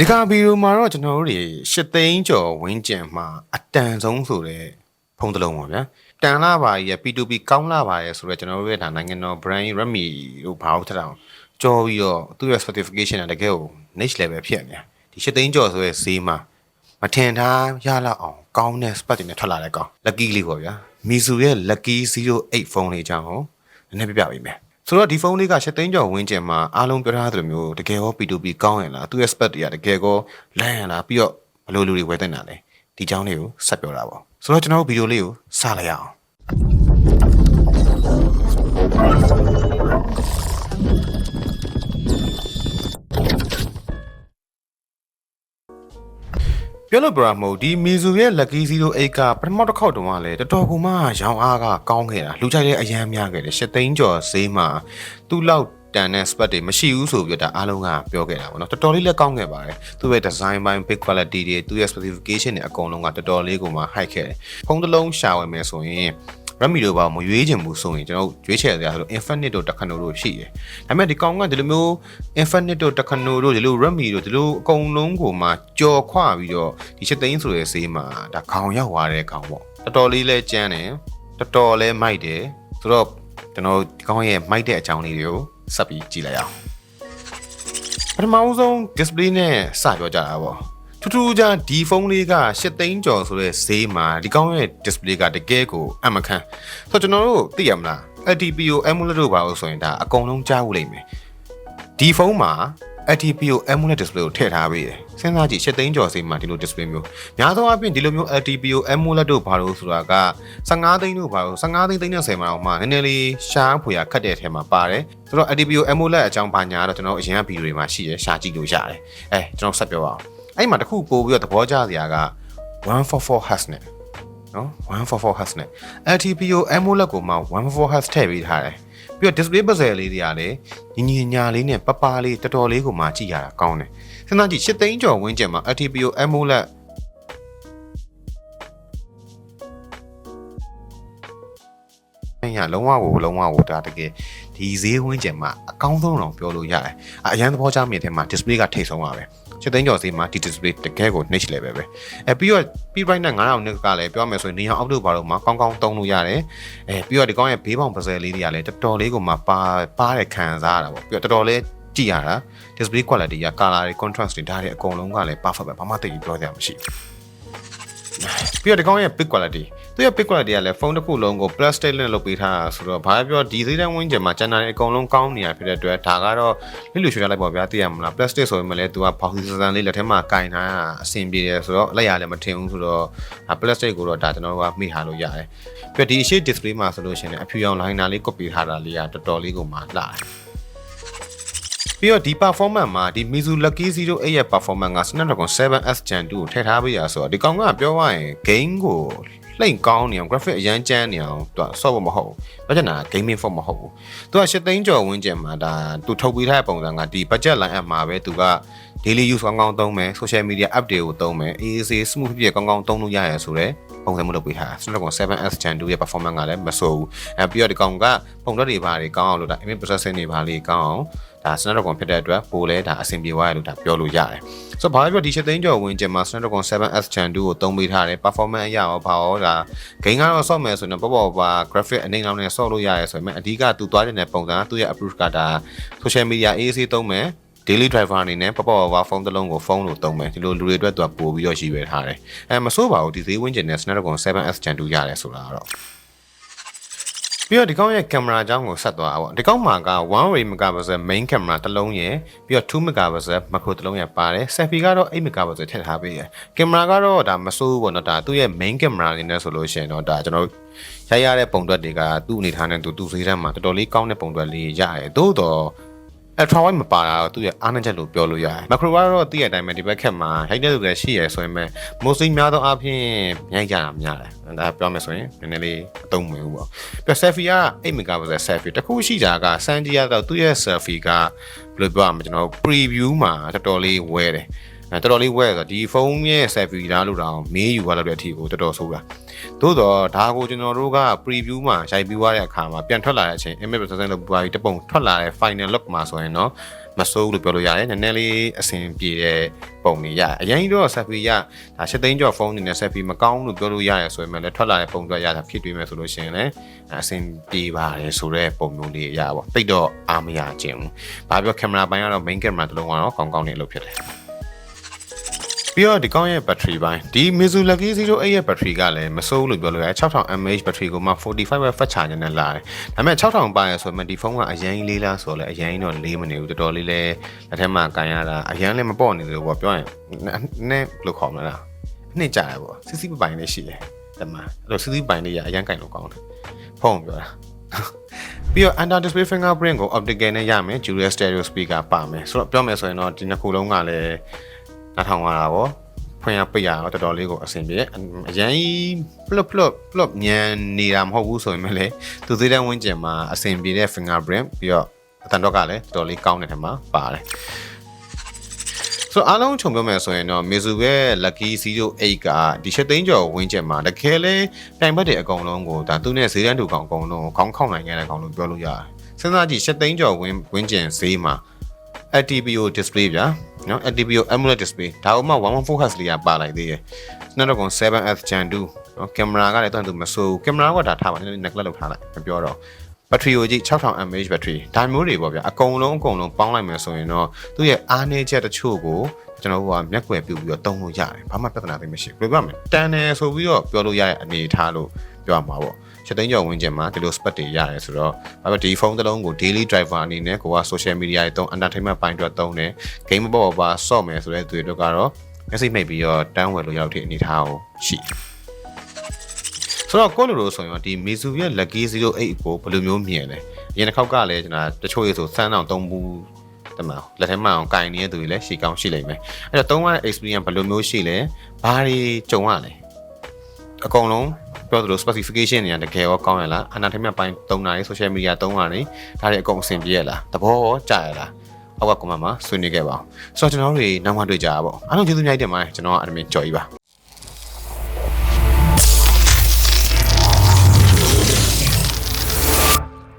ဒီကဗီဒီယိုမှာတော့ကျွန်တော်တို့တွေရှစ်သိန်းကျော်ဝင်းကျင်မှာအတန်ဆုံးဆိုတဲ့ဖုန်းတစ်လုံးပါဗျာတန်လာပါရဲ့ P2P ကောင်းလာပါရဲ့ဆိုတော့ကျွန်တော်တို့ရဲ့ဒါနိုင်ငံတော် brand Redmi တို့ဘာလို့ထက်အောင်ကြော်ပြီးတော့သူ့ရဲ့ certification ကတကယ်ကို next level ဖြစ်နေတယ်ဒီရှစ်သိန်းကျော်ဆိုတဲ့ဈေးမှာမထင်ထားရလောက်အောင်ကောင်းတဲ့ spec တွေနဲ့ထွက်လာတဲ့ကောင် lucky လေးပေါ့ဗျာ Mizu ရဲ့ lucky 08ဖုန်းလေးအကြောင်းကိုနည်းနည်းပြပြပေးမယ် ဆိုတော့ဒီဖုန်းလေးကရှစ်သိန်းကျော်ဝင်းကျင်မှာအားလုံးပြောထားသလိုမျိုးတကယ်ရော P2P ကောင်းရင်လားသူ့ရဲ့ spec တွေကတကယ်ကောလမ်းရလားပြီးတော့ဘယ်လိုလူတွေဝယ်တင်တာလဲဒီအကြောင်းလေးကိုဆက်ပြောတာပေါ့ဆိုတော့ကျွန်တော်တို့ဗီဒီယိုလေးကိုစလိုက်ရအောင် ပြောလို့ပြရမဟုတ်ဒီမီဇူရဲ့ lucky 08ကပထမတစ်ခေါက်တုန်းကလည်းတော်တော်ကူမှရောင်းအားကကောင်းခဲ့တာလူကြိုက်တဲ့အရန်များခဲ့တယ်ရှစ်သိန်းကျော်ဈေးမှာသူ့လောက်တန်တဲ့ spot တွေမရှိဘူးဆိုပြီးတော့ဒါအားလုံးကပြောခဲ့တာပေါ့နော်တော်တော်လေးလည်းကောင်းခဲ့ပါတယ်သူ့ရဲ့ design ပိုင်း big quality တွေသူ့ရဲ့ specification တွေအကုန်လုံးကတော်တော်လေးကိုမှ high ခဲ့တယ်ဖုန်းတစ်လုံးရှာဝယ်မယ်ဆိုရင် Redmi တို့ဘာမရွေးချင်ဘူးဆိုရင်ကျွန်တော်တို့ရွေးချယ်ကြရဆိုလို့ Infinite တို့ Takano တို့ရှိတယ်။ဒါပေမဲ့ဒီကောင်ကဒီလိုမျိုး Infinite တို့ Takano တို့ဒီလို Redmi တို့ဒီလိုအကုန်လုံးကိုမှကြော်ခွပြီးတော့ဒီချက်သိန်းဆိုတဲ့ဈေးမှာဒါခေါင်ရောက်သွားတဲ့ခေါင်ပေါ့။တော်တော်လေးလဲကျန်းတယ်။တော်တော်လဲမိုက်တယ်။ဆိုတော့ကျွန်တော်ဒီကောင်ရဲ့မိုက်တဲ့အကြောင်းလေးတွေကိုဆက်ပြီးကြည့်လိုက်အောင်။ပထမဆုံး display နဲ့စပြောကြတာပေါ့။ ထူးထူးခြားဒီဖုန်းလေးက8သိန်းကျော်ဆိုတဲ့ဈေးမှာဒီကောင်းရဲ့ display ကတကယ်ကိုအမခံဆိုတော့ကျွန်တော်တို့သိရမလား LTPO AMOLED တို့ပါလို့ဆိုရင်ဒါအကုန်လုံးကြားဖို့လိမ့်မယ်ဒီဖုန်းမှာ LTPO AMOLED display ကိုထည့်ထားပေးတယ်စဉ်းစားကြည့်8သိန်းကျော်ဈေးမှာဒီလို display မျိုးများသောအားဖြင့်ဒီလိုမျိုး LTPO AMOLED တို့ဘာလို့ဆိုတာက15သိန်းတို့ဘာလို့15သိန်းသိန်းနဲ့10မှာတော့မှနည်းနည်းလေးရှားဖွေရခတ်တဲ့အထဲမှာပါတယ်ဆိုတော့ LTPO AMOLED အကြောင်းဘာညာတော့ကျွန်တော်အရင်ကဗီဒီယိုတွေမှာရှိတယ်ရှားကြည့်လို့ရတယ်အဲကျွန်တော်ဆက်ပြောပါအောင် အဲ့မှာတစ်ခုပို့ပြီးတော့သဘောကျစရာက144 Hz နဲ့နော်144 Hz နဲ့ LTPO AMOLED ကိုမှ144 Hz ထည့်ပေးထားတယ်ပြီးတော့ display bezel လေးတွေကလည်းညီညီညာလေးနဲ့ပပလေးတော်တော်လေးကိုမှကြည့်ရတာကောင်းတယ်စဉ်းစားကြည့်8သိန်းကျော်ဝန်းကျင်မှာ LTPO AMOLED အဲ့ရလုံးဝကိုလုံးဝကိုဒါတကယ်ဒီဈေးဝန်းကျင်မှာအကောင်းဆုံးတော့ပြောလို့ရတယ်အအရန်သဘောချမြင်တဲ့မှာ display ကထိတ်ဆုံးပါပဲ ချက်သိန်းကျော်ဈေးမှာဒီ display တကယ်ကို niche level ပဲအဲပြီးတော့ P Bright နဲ့9000နှစ်ကလည်းပြောမယ်ဆိုရင်နေအောင်အောက်တို့ဘာလို့မှကောင်းကောင်းသုံးလို့ရတယ်အဲပြီးတော့ဒီကောင်းရဲ့ဘေးပေါင်ပစယ်လေးတွေကလည်းတော်တော်လေးကိုမှပါပါတဲ့ခံစားရတာပေါ့ပြီးတော့တော်တော်လေးကြည့်ရတာ display quality က color တွေ contrast တွေဒါတွေအကုန်လုံးကလည်း perfect ပဲဘာမှတိတ်ပြီးပြောစရာမရှိဘူး ပြီးတော့ဒီကောင်းရဲ့ big quality သူရဲ့ big quality ကလည်းဖုန်းတစ်ခုလုံးကို plastic နဲ့လုပ်ပေးထားတာဆိုတော့ဘာပြောဒီသေးတဲ့ဝင်းကျင်မှာကျန်တာတွေအကုန်လုံးကောင်းနေရဖြစ်တဲ့အတွက်ဒါကတော့လိလူရွှေရလိုက်ပေါ့ဗျာသိရမလား plastic ဆိုရင်မလဲသူကဘောက်စီစစန်လေးလက်ထဲမှာကင်ထားတာအဆင်ပြေတယ်ဆိုတော့လက်ရလည်းမထင်ဘူးဆိုတော့ဒါ plastic ကိုတော့ဒါကျွန်တော်တို့ကမိထားလို့ရတယ်ပြီးတော့ဒီအရှိ display မှာဆိုလို့ရှိရင်အဖြူရောင် liner လေး copy ထားတာလေးကတော်တော်လေးကိုမှလှတယ် ပြီးတော့ဒီ performance မှာဒီ Mizu Lucky 08ရဲ့ performance က Snapdragon 7S Gen 2ကိုထည့်ထားပေးရဆိုတော့ဒီကောင်ကပြောရရင် game ကိုလှိမ့်ကောင်းနေအောင် graphic အရန်ကျန်းနေအောင်သူက soft မဟုတ်ဘူး။ဘာကြောင့်လဲ gaming phone မဟုတ်ဘူး။သူက8သိန်းကျော်ဝန်းကျင်မှာဒါသူထုတ်ပေးထားတဲ့ပုံစံကဒီ budget line up မှာပဲသူက daily use ကောင်းကောင်းသုံးမယ် social media app တွေကိုသုံးမယ် AAC smooth ဖြစ်ကောင်းကောင်းသုံးလို့ရရဆိုတော့ ပုံစံမျိုးလုပ်ပေးထားတာ Snapdragon 7S Gen 2ရဲ့ performance ကလည်းမဆိုးဘူး။အဲပြီးတော့ဒီကောင်ကပုံတော့တွေပါတွေကောင်းအောင်လို့ဒါ image processing တွေပါလေးကောင်းအောင်ဒါ Snapdragon ဖြစ်တဲ့အတွက်ပိုလဲဒါအဆင်ပြေသွားရလို့ဒါပြောလို့ရတယ်။ဆိုတော့ဘာပဲပြောဒီချက်သိန်းကျော်ဝင်ကျင်မှာ Snapdragon 7S Gen 2ကိုသုံးပေးထားတယ် performance အရရောဘာရောဒါ game ကတော့ဆော့မယ်ဆိုရင်ပေါ့ပေါ့ပါ graphic အနေလောက်နဲ့ဆော့လို့ရတယ်ဆိုရင်အဓိကသူသွားတဲ့ပုံစံသူ့ရဲ့ approach ကဒါ social media AAC သုံးမယ် daily driver အနေနဲ့ပပပပဖုန်းတစ်လုံးကိုဖုန်းလို့သုံးမယ်ဒီလိုလူတွေအတွက်သူကပို့ပြီးတော့ရှိပဲထားတယ်အဲမစိုးပါဘူးဒီဈေးဝင်းကျင်နဲ့ Snapdragon 7S Gen 2ရတယ်ဆိုတာကတော့ပြီးတော့ဒီကောင်းရဲ့ကင်မရာအကြောင်းကိုဆက်သွားတာပေါ့ဒီကောင်းမှာက1 ray megapixel main camera တစ်လုံးရယ်ပြီးတော့2 megapixel macro တစ်လုံးရယ်ပါတယ် selfie ကတော့8 megapixel ထည့်ထားပေးရယ်ကင်မရာကတော့ဒါမစိုးဘူးပေါ့နော်ဒါသူ့ရဲ့ main camera အနေနဲ့ဆိုလို့ရှိရင်တော့ဒါကျွန်တော်ရိုက်ရတဲ့ပုံတွက်တွေကသူ့အနေထားနဲ့သူသူ့ဈေးတန်းမှာတော်တော်လေးကောင်းတဲ့ပုံတွက်လေးရရတယ်သို့တော့ ultra wide မပါတာတော့သူ့ရဲ့အားနည်းချက်လို့ပြောလို့ရတယ် macro ကတော့သိရတဲ့အတိုင်းပဲဒီဘက်ခက်မှာရိုက်တဲ့လူတွေရှိရယ်ဆိုရင်ပဲ mostly များသောအားဖြင့်ရိုက်ကြတာများတယ်ဒါပြောမယ်ဆိုရင်နည်းနည်းလေးအသုံးဝင်ဘူးပေါ့ပြ selfie က8 megapixel selfie တခုရှိတာက Sandy ကတော့သူ့ရဲ့ selfie ကဘယ်လိုပြောရမလဲကျွန်တော် preview မှာတော်တော်လေးဝဲတယ် အဲတော်တော်လေးဝဲဆိုတော့ဒီဖုန်းရဲ့ selfie လားလို့တောင်မေးယူရလောက်တဲ့အထိကိုတော်တော်ဆိုးတာသို့တော့ဒါကိုကျွန်တော်တို့က preview မှာရိုက်ပြီးွားတဲ့အခါမှာပြန်ထွက်လာတဲ့အချိန် image processing လို့ပွားပြီးတပုံထွက်လာတဲ့ final look မှာဆိုရင်တော့မစိုးဘူးလို့ပြောလို့ရတယ်နည်းနည်းလေးအဆင်ပြေတဲ့ပုံတွေရအရင်တော့ဆက်ပြီးရဒါရှစ်သိန်းကျော်ဖုန်းတွေနဲ့ဆက်ပြီးမကောင်းလို့ပြောလို့ရတယ်ဆိုပေမဲ့လည်းထွက်လာတဲ့ပုံတွေရတာဖြစ်တွေ့မယ်ဆိုလို့ရှိရင်လည်းအဆင်ပြေပါတယ်ဆိုတဲ့ပုံမျိုးလေးရပါတိတ်တော့အားမရခြင်းဘူးဘာပြောကင်မရာပိုင်းကတော့ main camera တစ်လုံးကတော့ကောင်းကောင်းနေလို့ဖြစ်တယ် ပြီးတော့ဒီကောင်းရဲ့ battery ပိုင်းဒီ Mitsubishi Zero 8ရဲ့ battery ကလည်းမစိုးဘူးလို့ပြောလို့ရတယ်6000 mAh battery ကိုမှ45 watt fast charger နဲ့လာတယ်ဒါပေမဲ့6000ပါရဆိုမှဒီဖုန်းကအရင်လေးလားဆိုတော့လည်းအရင်တော့လေးမနေဘူးတော်တော်လေးလဲလက်ထက်မှာကန်ရတာအရင်လည်းမပေါ့နေတယ်ပေါ့ပြောရင်နည်းဘယ်လိုခေါ်မလဲလားနှစ်ကြတယ်ပေါ့စစ်စစ်ပိုင်လေးရှိတယ်တမန်အဲ့လိုစစ်စစ်ပိုင်လေးရအရင်ကန်လို့ကောင်းတယ်ဖုန်းပြောတာပြီးတော့ under display fingerprint ကို optical နဲ့ရမယ် dual stereo speaker ပါမယ်ဆိုတော့ပြောမယ်ဆိုရင်တော့ဒီနှစ်ခုလုံးကလည်း နားထောင်ရတာပေါ့ဖွင့်ရပိတ်ရတော့တော်တော်လေးကိုအဆင်ပြေအရင် plop plop plop ညံနေတာမဟုတ်ဘူးဆိုရင်မလေသူသေးတဲ့ဝင်းကျင်မှာအဆင်ပြေတဲ့ fingerprint ပြီးတော့အတန်တော့ကလည်းတော်တော်လေးကောင်းတဲ့ထက်မှာပါတယ်ဆိုတော့အားလုံးခြုံပြောမယ်ဆိုရင်တော့ Mizu ရဲ့ Lucky 08ကဒီရှစ်သိန်းကျော်ဝင်းကျင်မှာတကယ်လဲပြိုင်ဘက်တွေအကုန်လုံးကိုဒါသူနဲ့ဈေးတန်းတူကောင်အကုန်လုံးကိုခေါင်းခေါက်နိုင်ခဲ့တဲ့ကောင်လို့ပြောလို့ရတယ်စဉ်းစားကြည့်ရှစ်သိန်းကျော်ဝင်းဝင်းကျင်ဈေးမှာ ATPO display ဗျာ နော် ATPO AMOLED display ဒါဥမာ114 Hz လေးကပါလိုက်သေးတယ် Snapdragon 7F Gen 2နော်ကင်မရာကလည်းတော်တော်မဆိုးကင်မရာကဒါထားပါနည်းနည်း neglect လုပ်ထားလိုက်မပြောတော့ ဘက်ထရီကိုကြည့်6000 mAh ဘက်ထရီဒါမျိုးတွေပေါ့ဗျာအကုန်လုံးအကုန်လုံးပေါင်းလိုက်မယ်ဆိုရင်တော့သူ့ရဲ့အားနည်းချက်တချို့ကိုကျွန်တော်တို့ကမျက်ကွယ်ပြုတ်ပြီးတော့တုံးလို့ရတယ်ဘာမှပြဿနာသိမရှိဘူးဘယ်လိုပြောမလဲတန်တယ်ဆိုပြီးတော့ပြောလို့ရတဲ့အနေအထားလို့ပြောရမှာပေါ့ချက်သိန်းကျော်ဝင်ကျင်မှာဒီလို spec တွေရတယ်ဆိုတော့ဘာပဲဒီဖုန်းတစ်လုံးကို daily driver အနေနဲ့ကိုက social media တွေတုံး entertainment ပိုင်းအတွက်တုံးတယ် game ပေါ်ပါဆော့မယ်ဆိုတဲ့သူတွေတို့ကတော့ message မိတ်ပြီးတော့တန်းဝယ်လို့ရောက်တဲ့အနေအထားကိုရှိတယ် ဆိုတော့ကိုလိုလိုဆိုရင်ဒီ Mizu ရဲ့ Lucky 08ကိုဘယ်လိုမျိုးမြင်လဲအရင်တစ်ခေါက်ကလည်းကျွန်တော်တချို့ရေဆိုစမ်းအောင်သုံးဘူးတမန်လက်ထဲမှာအောင်ကင်နေတဲ့သူတွေလည်းရှီကောင်းရှိလိမ့်မယ်အဲ့တော့သုံးရတဲ့ experience ဘယ်လိုမျိုးရှိလဲဘာတွေကြုံရလဲအကုန်လုံးပြောသလို specification တွေကတကယ်ရောကောင်းရလားအနာထိမြပိုင်းသုံးတာတွေ social media သုံးတာတွေဒါတွေအကုန်အဆင်ပြေရလားသဘောရောကြာရလားအောက်က comment မှာဆွေးနွေးခဲ့ပါအောင်ဆိုတော့ကျွန်တော်တို့တွေနောက်မှတွေ့ကြပါပေါ့အားလုံးကျေးဇူးများတင်ပါတယ်ကျွန်တော်က admin ကြော်ကြီးပါ